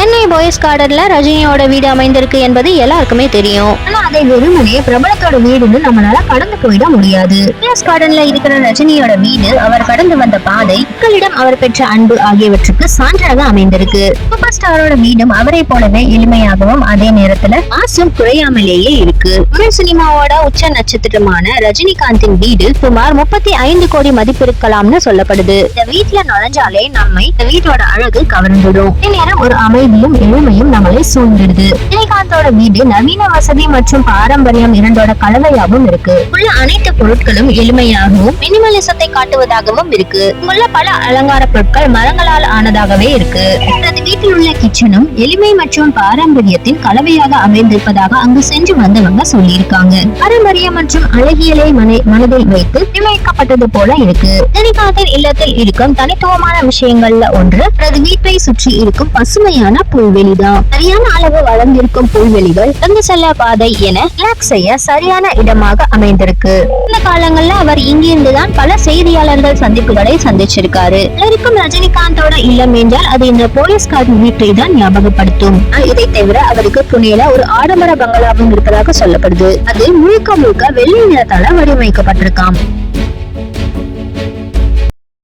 Chennai boys கார்டன்ல ரஜினியோட வீடு அமைந்திருக்கு என்பது எல்லாருக்குமே தெரியும். ஆனா அதை வெறுமனே பிரபலத்தோட வீடுன்னு நம்மளால கடந்து போயிட முடியாது. பாய்ஸ் கார்டன்ல இருக்கிற ரஜினியோட வீடு அவர் கடந்து வந்த பாதை மக்களிடம் அவர் பெற்ற அன்பு ஆகியவற்றுக்கு சான்றாக அமைந்திருக்கு. சூப்பர் ஸ்டாரோட வீடும் அவரை போலவே எளிமையாகவும் அதே நேரத்துல மாசம் குறையாமலேயே இருக்கு. தமிழ் சினிமாவோட உச்ச நட்சத்திரமான ரஜினிகாந்தின் வீடு சுமார் முப்பத்தி ஐந்து கோடி மதிப்பு இருக்கலாம்னு சொல்லப்படுது. இந்த வீட்டுல நுழைஞ்சாலே நம்மை இந்த வீட்டோட அழகு கவர்ந்துடும். நேரம் ஒரு அமைதியும் எளிமையும் நம்மளை சூழ்ந்துடுது. ரஜினிகாந்தோட வீடு நவீன வசதி மற்றும் பாரம்பரியம் இரண்டோட கலவையாகவும் இருக்கு. உள்ள அனைத்து பொருட்களும் எளிமையாகவும் மினிமலிசத்தை காட்டுவதாகவும் இருக்கு. உள்ள பல அலங்கார பொருட்கள் மரங்களால் ஆனதாகவே இருக்கு. இவரது வீட்டில் உள்ள கிச்சனும் எளிமை மற்றும் பாரம்பரியத்தின் கலவையாக அமைந்திருப்பதாக அங்கு சென்று வந்தவங்க சொல்லியிருக்காங்க. பாரம்பரியம் மற்றும் அழகியலை மனை- மனதில் வைத்து நிர்ணயிக்கப்பட்டது போல இருக்கு. ரஜினிகாந்தின் இல்லத்தில் இருக்கும் தனித்துவமான விஷயங்கள்ல ஒன்று அவரது வீட்டை சுற்றி இருக்கும் பசுமையான புல்வெளிதான் சரியான அளவு வளர்ந்திருக்கும் புல்வெளிகள் கடந்து செல்ல பாதை என ரிலாக்ஸ் செய்ய சரியான இடமாக அமைந்திருக்கு. இந்த காலங்கள்ல அவர் இங்கிருந்துதான் பல செய்தியாளர்கள் சந்திப்புகளை சந்திச்சிருக்காரு. இருக்கும் ரஜினிகாந்தோட இல்லம் என்றால் அது இந்த போலீஸ்காரன் வீட்டை தான் ஞாபகப்படுத்தும். இதை தவிர அவருக்கு புனேல ஒரு ஆடம்பர பங்களாவும் இருப்பதாக சொல்லப்படுது. அது முழுக்க முழுக்க வெள்ளை நிறத்தால வடிவமைக்கப்பட்டிருக்காம்.